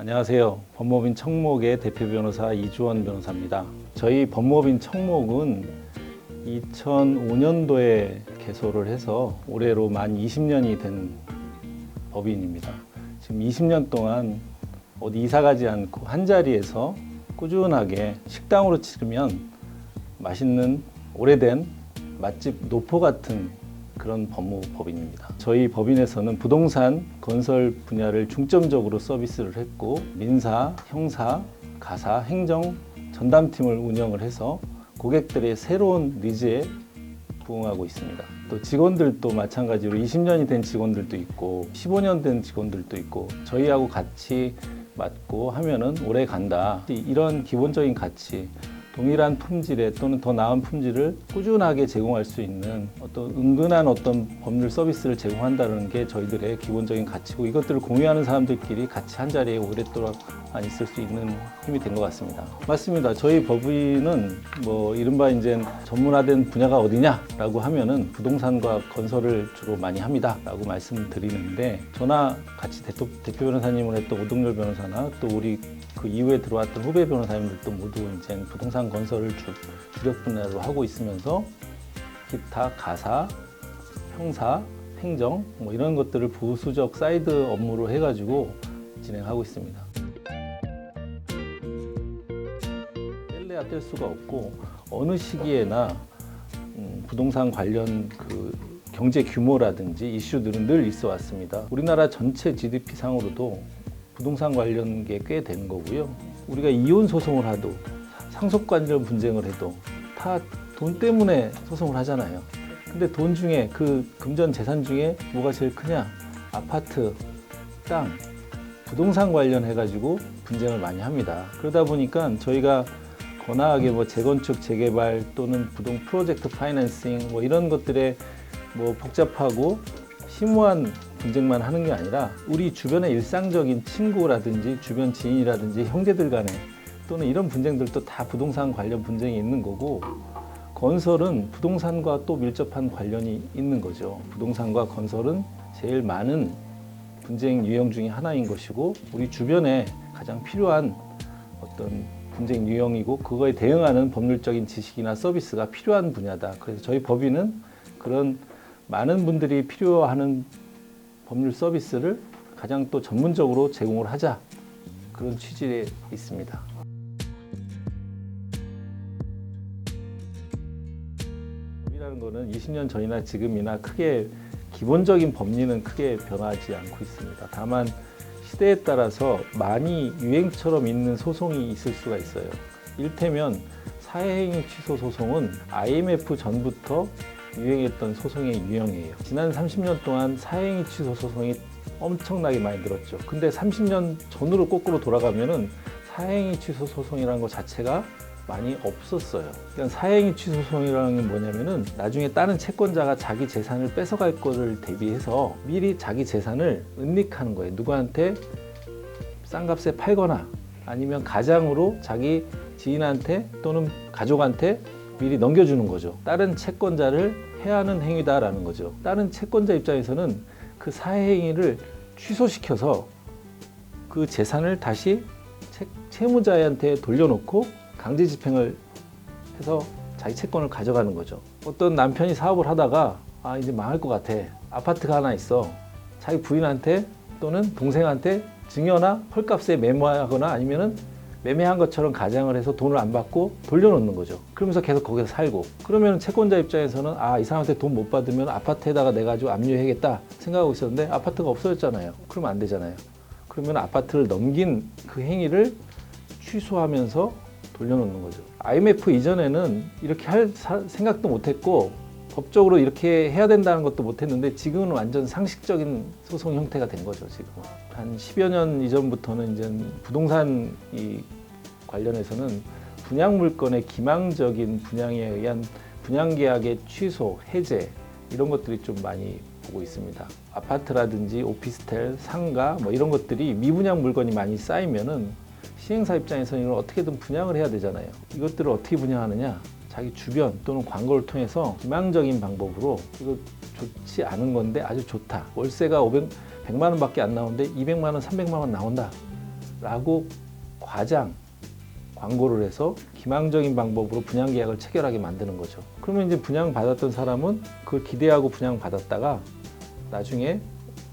안녕하세요. 법무법인 청목의 대표 변호사 이주원 변호사입니다. 저희 법무법인 청목은 2005년도에 개소를 해서 올해로 만 20년이 된 법인입니다. 지금 20년 동안 어디 이사 가지 않고 한 자리에서 꾸준하게 식당으로 치르면 맛있는 오래된 맛집 노포 같은 그런 법무법인입니다. 저희 법인에서는 부동산 건설 분야를 중점적으로 서비스를 했고 민사, 형사, 가사, 행정 전담팀을 운영을 해서 고객들의 새로운 니즈에 부응하고 있습니다. 또 직원들도 마찬가지로 20년이 된 직원들도 있고 15년 된 직원들도 있고 저희하고 같이 맞고 하면은 오래 간다. 이런 기본적인 가치 동일한 품질에 또는 더 나은 품질을 꾸준하게 제공할 수 있는 어떤 은근한 어떤 법률 서비스를 제공한다는 게 저희들의 기본적인 가치고 이것들을 공유하는 사람들끼리 같이 한 자리에 오랫동안 있을 수 있는 힘이 된 것 같습니다. 맞습니다. 저희 법인은 뭐 이른바 이제 전문화된 분야가 어디냐라고 하면은 부동산과 건설을 주로 많이 합니다라고 말씀드리는데 저나 같이 대표, 대표 변호사님을 했던 오동열 변호사나 또 우리 그 이후에 들어왔던 후배 변호사님들도 모두 이제 부동산 건설을 주, 주력 분야로 하고 있으면서 기타 가사, 형사, 행정 뭐 이런 것들을 부수적 사이드 업무로 해가지고 진행하고 있습니다. 뗄래야 뗄 수가 없고 어느 시기에나 음, 부동산 관련 그 경제 규모라든지 이슈들은 늘 있어 왔습니다. 우리나라 전체 GDP 상으로도 부동산 관련 게꽤 되는 거고요. 우리가 이혼 소송을 하도 상속관절 분쟁을 해도 다 돈 때문에 소송을 하잖아요. 근데 돈 중에 그 금전 재산 중에 뭐가 제일 크냐? 아파트, 땅, 부동산 관련해 가지고 분쟁을 많이 합니다. 그러다 보니까 저희가 거나하게 뭐 재건축, 재개발 또는 부동 프로젝트 파이낸싱 뭐 이런 것들에 뭐 복잡하고 심오한 분쟁만 하는 게 아니라 우리 주변의 일상적인 친구라든지 주변 지인이라든지 형제들 간에 또는 이런 분쟁들도 다 부동산 관련 분쟁이 있는 거고 건설은 부동산과 또 밀접한 관련이 있는 거죠. 부동산과 건설은 제일 많은 분쟁 유형 중에 하나인 것이고 우리 주변에 가장 필요한 어떤 분쟁 유형이고 그거에 대응하는 법률적인 지식이나 서비스가 필요한 분야다. 그래서 저희 법인은 그런 많은 분들이 필요하는 법률 서비스를 가장 또 전문적으로 제공을 하자 그런 취지에 있습니다. 법이라는 거는 20년 전이나 지금이나 크게 기본적인 법리는 크게 변하지 않고 있습니다. 다만 시대에 따라서 많이 유행처럼 있는 소송이 있을 수가 있어요. 일테면 사회행위 취소 소송은 IMF 전부터 유행했던 소송의 유형이에요. 지난 30년 동안 사행위 취소 소송이 엄청나게 많이 늘었죠. 근데 30년 전으로 거꾸로 돌아가면은 사행위 취소 소송이라는 것 자체가 많이 없었어요. 그러니까 사행위 취소 소송이라는 게 뭐냐면은 나중에 다른 채권자가 자기 재산을 뺏어갈 거를 대비해서 미리 자기 재산을 은닉하는 거예요. 누구한테 싼 값에 팔거나 아니면 가장으로 자기 지인한테 또는 가족한테 미리 넘겨주는 거죠. 다른 채권자를 해하는 행위다라는 거죠. 다른 채권자 입장에서는 그 사회행위를 취소시켜서 그 재산을 다시 채, 채무자한테 돌려놓고 강제 집행을 해서 자기 채권을 가져가는 거죠. 어떤 남편이 사업을 하다가 아 이제 망할 것 같아. 아파트가 하나 있어. 자기 부인한테 또는 동생한테 증여나 헐값에 매매하거나 아니면은 매매한 것처럼 가장을 해서 돈을 안 받고 돌려놓는 거죠. 그러면서 계속 거기서 살고. 그러면 채권자 입장에서는 아, 이 사람한테 돈 못 받으면 아파트에다가 내가 가지고 압류해야겠다 생각하고 있었는데 아파트가 없어졌잖아요. 그러면 안 되잖아요. 그러면 아파트를 넘긴 그 행위를 취소하면서 돌려놓는 거죠. IMF 이전에는 이렇게 할 사- 생각도 못 했고 법적으로 이렇게 해야 된다는 것도 못 했는데 지금은 완전 상식적인 소송 형태가 된 거죠, 지금. 한 10여 년 이전부터는 이제 부동산 이 관련해서는 분양 물건의 기망적인 분양에 의한 분양 계약의 취소, 해제 이런 것들이 좀 많이 보고 있습니다. 아파트라든지 오피스텔, 상가 뭐 이런 것들이 미분양 물건이 많이 쌓이면은 시행사 입장에서는 이걸 어떻게든 분양을 해야 되잖아요. 이것들을 어떻게 분양하느냐? 자기 주변 또는 광고를 통해서 희망적인 방법으로 이거 좋지 않은 건데 아주 좋다. 월세가 500, 100만 원밖에 안 나오는데 200만 원, 300만 원 나온다. 라고 과장 광고를 해서 기망적인 방법으로 분양 계약을 체결하게 만드는 거죠. 그러면 이제 분양 받았던 사람은 그걸 기대하고 분양 받았다가 나중에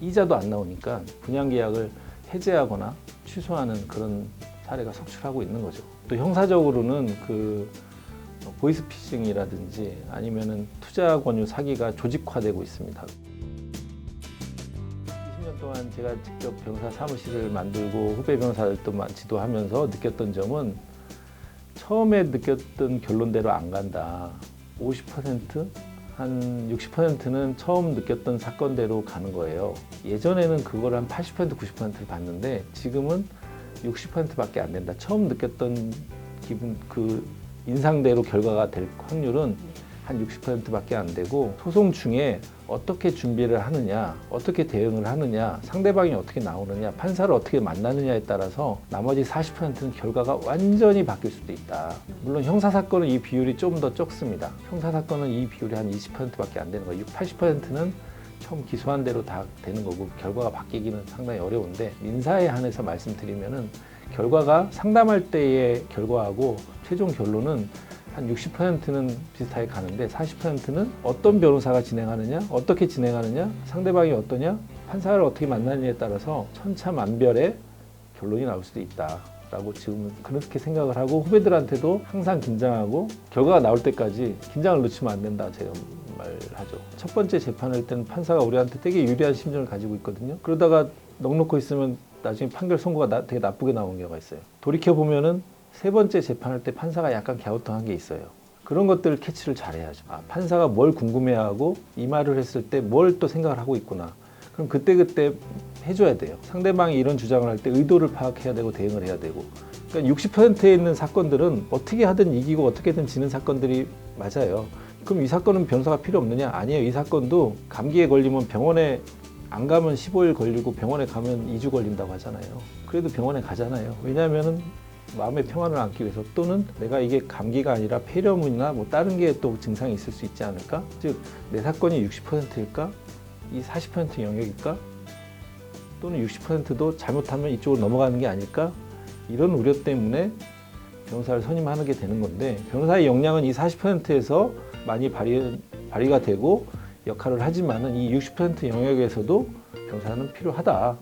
이자도 안 나오니까 분양 계약을 해제하거나 취소하는 그런 사례가 속출하고 있는 거죠. 또 형사적으로는 그 보이스피싱이라든지 아니면은 투자 권유 사기가 조직화되고 있습니다. 20년 동안 제가 직접 변호사 사무실을 만들고 후배 변호사들도 마- 지도하면서 느꼈던 점은 처음에 느꼈던 결론대로 안 간다. 50%? 한 60%는 처음 느꼈던 사건대로 가는 거예요. 예전에는 그걸 한 80% 90%를 봤는데 지금은 60%밖에 안 된다. 처음 느꼈던 기분 그 인상대로 결과가 될 확률은 한 60%밖에 안 되고 소송 중에 어떻게 준비를 하느냐, 어떻게 대응을 하느냐, 상대방이 어떻게 나오느냐, 판사를 어떻게 만나느냐에 따라서 나머지 40%는 결과가 완전히 바뀔 수도 있다. 물론 형사 사건은 이 비율이 좀 더 적습니다. 형사 사건은 이 비율이 한 20%밖에 안 되는 거예요. 80%는 처음 기소한 대로 다 되는 거고 결과가 바뀌기는 상당히 어려운데 민사에 한해서 말씀드리면은 결과가 상담할 때의 결과하고 최종 결론은 한 60%는 비슷하게 가는데 40%는 어떤 변호사가 진행하느냐, 어떻게 진행하느냐, 상대방이 어떠냐, 판사를 어떻게 만나느냐에 따라서 천차만별의 결론이 나올 수도 있다 라고 지금 그렇게 생각을 하고 후배들한테도 항상 긴장하고 결과가 나올 때까지 긴장을 놓치면 안 된다 제가 말하죠. 첫 번째 재판할 때는 판사가 우리한테 되게 유리한 심정을 가지고 있거든요. 그러다가 넉넉고 있으면 나중에 판결 선고가 나- 되게 나쁘게 나오는 경우가 있어요. 돌이켜 보면은 세 번째 재판할 때 판사가 약간 갸우뚱한 게 있어요. 그런 것들을 캐치를 잘해야죠. 아, 판사가 뭘 궁금해하고 이 말을 했을 때 뭘 또 생각을 하고 있구나. 그럼 그때 그때 해줘야 돼요. 상대방이 이런 주장을 할 때 의도를 파악해야 되고 대응을 해야 되고. 그러니까 60%에 있는 사건들은 어떻게 하든 이기고 어떻게든 지는 사건들이 맞아요. 그럼 이 사건은 변호사가 필요 없느냐? 아니에요. 이 사건도 감기에 걸리면 병원에 안 가면 15일 걸리고 병원에 가면 2주 걸린다고 하잖아요. 그래도 병원에 가잖아요. 왜냐하면은 마음의 평안을 안기 위해서 또는 내가 이게 감기가 아니라 폐렴이나 뭐 다른 게 또 증상이 있을 수 있지 않을까? 즉 내 사건이 60%일까? 이 40% 영역일까? 또는 60%도 잘못하면 이쪽으로 넘어가는 게 아닐까? 이런 우려 때문에 변호사를 선임하게 되는 건데 변호사의 역량은 이 40%에서 많이 발휘, 발휘가 되고 역할을 하지만은 이 60% 영역에서도 변호사는 필요하다.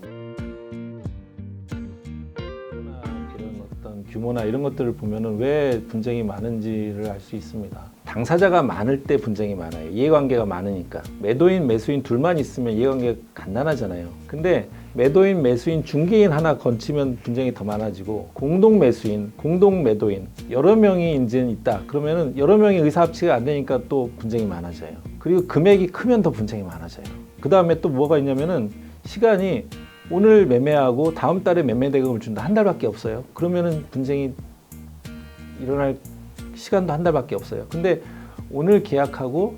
이런 어떤 규모나 이런 것들을 보면은 왜 분쟁이 많은지를 알 수 있습니다. 당사자가 많을 때 분쟁이 많아요. 이해관계가 많으니까. 매도인, 매수인 둘만 있으면 이해관계가 간단하잖아요. 근데 매도인, 매수인, 중개인 하나 건치면 분쟁이 더 많아지고 공동 매수인, 공동 매도인 여러 명이 이제 있다. 그러면은 여러 명이 의사 합치가 안 되니까 또 분쟁이 많아져요. 그리고 금액이 크면 더 분쟁이 많아져요. 그 다음에 또 뭐가 있냐면은 시간이 오늘 매매하고 다음 달에 매매 대금을 준다 한 달밖에 없어요. 그러면은 분쟁이 일어날 시간도 한 달밖에 없어요. 근데 오늘 계약하고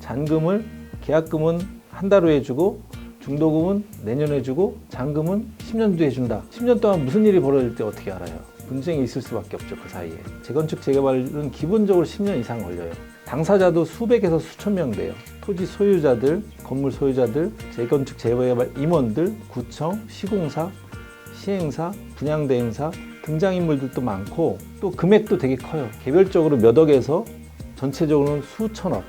잔금을 계약금은 한 달 후에 주고 중도금은 내년에 주고 잔금은 10년 뒤에 준다. 10년 동안 무슨 일이 벌어질 때 어떻게 알아요? 분쟁이 있을 수밖에 없죠 그 사이에. 재건축 재개발은 기본적으로 10년 이상 걸려요. 당사자도 수백에서 수천 명 돼요. 토지 소유자들, 건물 소유자들, 재건축 재개발 임원들, 구청, 시공사, 시행사, 분양대행사 등장인물들도 많고 또 금액도 되게 커요. 개별적으로 몇 억에서 전체적으로는 수천억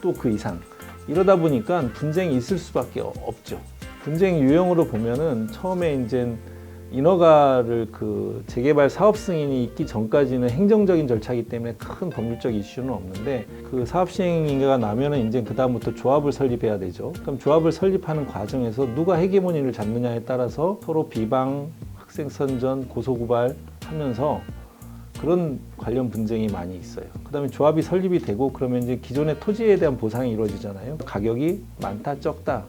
또 그 이상 이러다 보니까 분쟁이 있을 수밖에 없죠. 분쟁 유형으로 보면은 처음에 이제 인허가를 그 재개발 사업 승인이 있기 전까지는 행정적인 절차이기 때문에 큰 법률적 이슈는 없는데 그 사업 시행 인가가 나면은 이제 그 다음부터 조합을 설립해야 되죠. 그럼 조합을 설립하는 과정에서 누가 헤게모니를 잡느냐에 따라서 서로 비방, 학생 선전, 고소 고발 하면서 그런 관련 분쟁이 많이 있어요. 그다음에 조합이 설립이 되고 그러면 이제 기존의 토지에 대한 보상이 이루어지잖아요. 가격이 많다 적다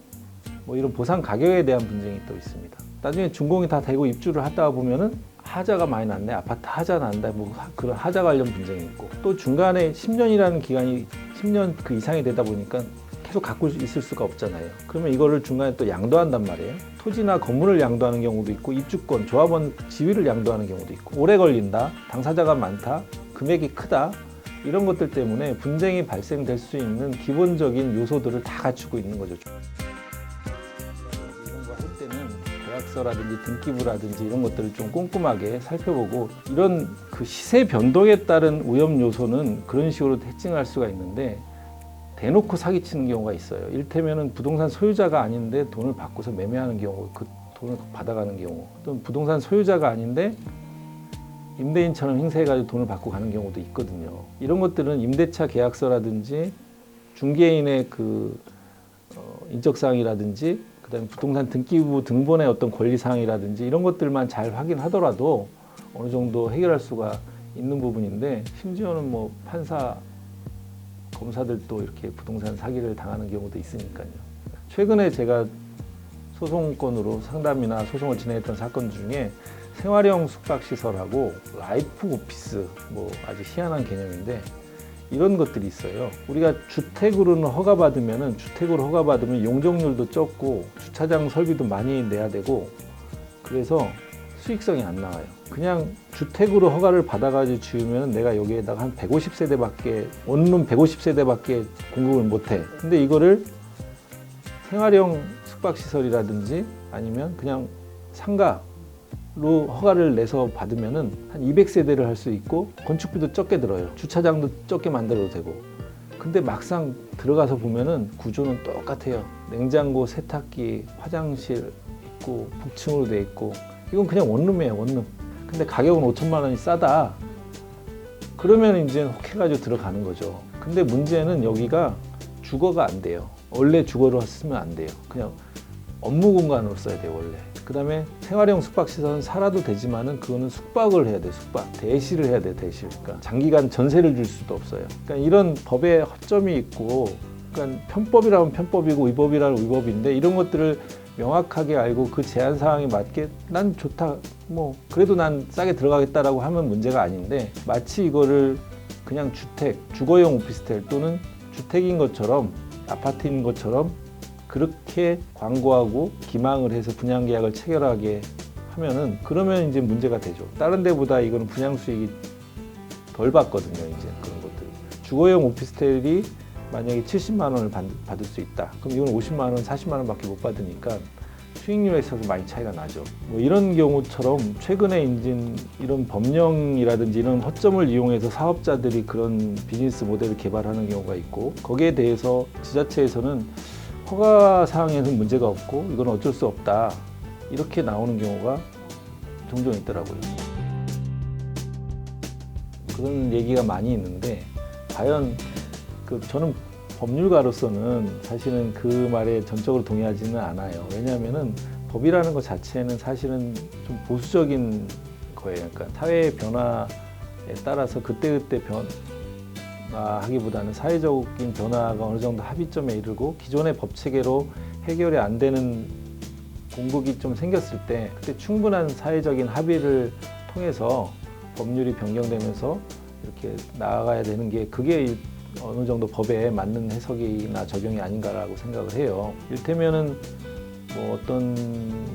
뭐 이런 보상 가격에 대한 분쟁이 또 있습니다. 나중에 준공이 다 되고 입주를 하다 보면은 하자가 많이 났네. 아파트 하자 난다. 뭐 하- 그런 하자 관련 분쟁이 있고. 또 중간에 10년이라는 기간이 10년 그 이상이 되다 보니까 계속 갖고 있을 수가 없잖아요. 그러면 이거를 중간에 또 양도한단 말이에요. 토지나 건물을 양도하는 경우도 있고 입주권, 조합원 지위를 양도하는 경우도 있고. 오래 걸린다, 당사자가 많다, 금액이 크다. 이런 것들 때문에 분쟁이 발생될 수 있는 기본적인 요소들을 다 갖추고 있는 거죠. 계약서 계약서라든지 등기부라든지 이런 것들을 좀 꼼꼼하게 살펴보고 이런 그 시세 변동에 따른 위험 요소는 그런 식으로 해칭할 수가 있는데 대놓고 사기치는 경우가 있어요. 일테면은 부동산 소유자가 아닌데 돈을 받고서 매매하는 경우, 그 돈을 받아가는 경우, 또는 부동산 소유자가 아닌데 임대인처럼 행세해가지고 돈을 받고 가는 경우도 있거든요. 이런 것들은 임대차 계약서라든지 중개인의 그 어, 인적사항이라든지 그다음에 부동산 등기부 등본의 어떤 권리 사항이라든지 이런 것들만 잘 확인하더라도 어느 정도 해결할 수가 있는 부분인데 심지어는 뭐 판사 검사들도 이렇게 부동산 사기를 당하는 경우도 있으니까요. 최근에 제가 소송건으로 상담이나 소송을 진행했던 사건 중에 생활형 숙박시설하고 라이프 오피스 뭐 아주 희한한 개념인데 이런 것들이 있어요. 우리가 주택으로는 허가받으면은 주택으로 허가받으면 용적률도 적고 주차장 설비도 많이 내야 되고 그래서 수익성이 안 나와요. 그냥 주택으로 허가를 받아가지고 지으면 내가 여기에다가 한 150세대밖에 원룸 150세대밖에 공급을 못해. 근데 이거를 생활형 숙박시설이라든지 아니면 그냥 상가 로 허가를 내서 받으면은 한 200세대를 할 수 있고 건축비도 적게 들어요. 주차장도 적게 만들어도 되고. 근데 막상 들어가서 보면은 구조는 똑같아요. 냉장고, 세탁기, 화장실 있고 북층으로 돼 있고 이건 그냥 원룸이에요, 원룸. 근데 가격은 5천만 원이 싸다. 그러면 이제 혹해가지고 들어가는 거죠. 근데 문제는 여기가 주거가 안 돼요. 원래 주거로 쓰면 안 돼요. 그냥 업무 공간으로 써야 돼요, 원래. 그 다음에 생활형 숙박시설은 살아도 되지만은 그거는 숙박을 해야 돼, 숙박. 대시를 해야 돼, 대시. 그러니까 장기간 전세를 줄 수도 없어요. 그러니까 이런 법에 허점이 있고, 그러니까 편법이라면 편법이고 위법이라면 위법인데 이런 것들을 명확하게 알고 그 제한 사항에 맞게 난 좋다. 뭐 그래도 난 싸게 들어가겠다라고 하면 문제가 아닌데 마치 이거를 그냥 주택, 주거용 오피스텔 또는 주택인 것처럼 아파트인 것처럼 그렇게 광고하고 기망을 해서 분양 계약을 체결하게 하면은 그러면 이제 문제가 되죠. 다른 데보다 이거는 분양 수익이 덜 받거든요. 이제 그런 것들. 주거용 오피스텔이 만약에 70만 원을 받, 받을 수 있다. 그럼 이건 50만 원, 40만 원밖에 못 받으니까 수익률에 있어서 많이 차이가 나죠. 뭐 이런 경우처럼 최근에 인진 이런 법령이라든지 이런 허점을 이용해서 사업자들이 그런 비즈니스 모델을 개발하는 경우가 있고 거기에 대해서 지자체에서는 허가 사항에는 문제가 없고 이건 어쩔 수 없다 이렇게 나오는 경우가 종종 있더라고요. 그런 얘기가 많이 있는데 과연 그 저는 법률가로서는 사실은 그 말에 전적으로 동의하지는 않아요. 왜냐하면은 법이라는 것 자체는 사실은 좀 보수적인 거예요. 그러니까 사회의 변화에 따라서 그때그때 변화 하기보다는 사회적인 변화가 어느 정도 합의점에 이르고 기존의 법 체계로 해결이 안 되는 공국이 좀 생겼을 때 그때 충분한 사회적인 합의를 통해서 법률이 변경되면서 이렇게 나아가야 되는 게 그게 어느 정도 법에 맞는 해석이나 적용이 아닌가라고 생각을 해요. 일테면은 뭐 어떤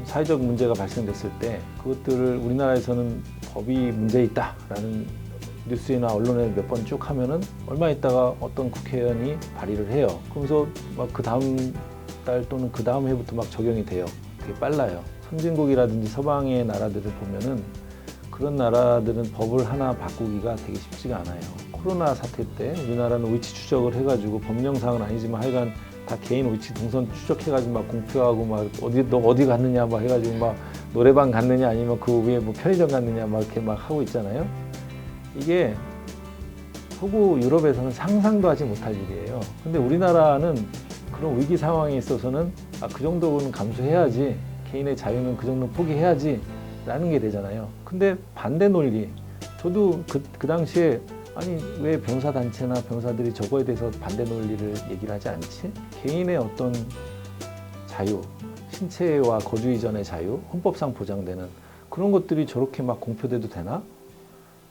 사회적 문제가 발생됐을 때 그것들을 우리나라에서는 법이 문제 있다라는 뉴스나 언론에 몇 번 쭉 하면은 얼마 있다가 어떤 국회의원이 발의를 해요. 그러면서 막 그 다음 달 또는 그 다음 해부터 막 적용이 돼요. 되게 빨라요. 선진국이라든지 서방의 나라들을 보면은 그런 나라들은 법을 하나 바꾸기가 되게 쉽지가 않아요. 코로나 사태 때 우리나라는 위치 추적을 해가지고 법령상은 아니지만 하여간 다 개인 위치 동선 추적해가지고 막 공표하고 막 어디 너 어디 갔느냐 막 해가지고 막 노래방 갔느냐 아니면 그 위에 뭐 편의점 갔느냐 막 이렇게 막 하고 있잖아요. 이게 서구 유럽에서는 상상도 하지 못할 일이에요. 근데 우리나라는 그런 위기 상황에 있어서는 아, 그 정도는 감수해야지 개인의 자유는 그 정도 포기해야지 라는 게 되잖아요. 근데 반대 논리 저도 그, 그 당시에 아니 왜 변호사 단체나 변호사들이 저거에 대해서 반대 논리를 얘기를 하지 않지? 개인의 어떤 자유, 신체와 거주 이전의 자유, 헌법상 보장되는 그런 것들이 저렇게 막 공표돼도 되나?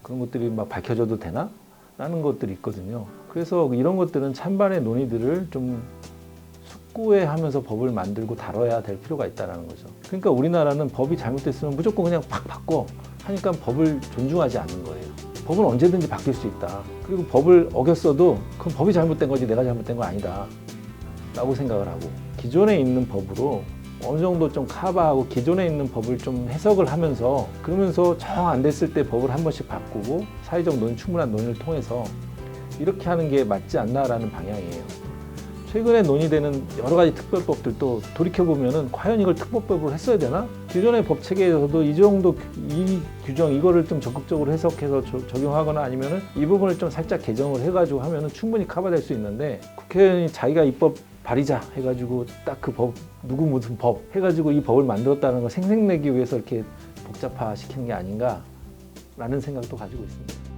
그런 것들이 막 밝혀져도 되나? 라는 것들이 있거든요. 그래서 이런 것들은 찬반의 논의들을 좀 숙고해 하면서 법을 만들고 다뤄야 될 필요가 있다는 거죠. 그러니까 우리나라는 법이 잘못됐으면 무조건 그냥 팍 바꿔 하니까 법을 존중하지 않는 거예요. 법은 언제든지 바뀔 수 있다. 그리고 법을 어겼어도 그건 법이 잘못된 거지 내가 잘못된 거 아니다. 라고 생각을 하고 기존에 있는 법으로 어느 정도 좀 커버하고 기존에 있는 법을 좀 해석을 하면서 그러면서 정 안 됐을 때 법을 한 번씩 바꾸고 사회적 논의 충분한 논의를 통해서 이렇게 하는 게 맞지 않나라는 방향이에요. 최근에 논의되는 여러 가지 특별법들도 돌이켜 보면은 과연 이걸 특별법으로 했어야 되나? 기존의 법 체계에서도 이 정도 규- 이 규정 이거를 좀 적극적으로 해석해서 저- 적용하거나 아니면은 이 부분을 좀 살짝 개정을 해가지고 하면은 충분히 커버될 수 있는데 국회의원이 자기가 입법 발의자 해가지고 딱 그 법 누구 무슨 법 해가지고 이 법을 만들었다는 걸 생색내기 위해서 이렇게 복잡화 시키는 게 아닌가라는 생각도 가지고 있습니다.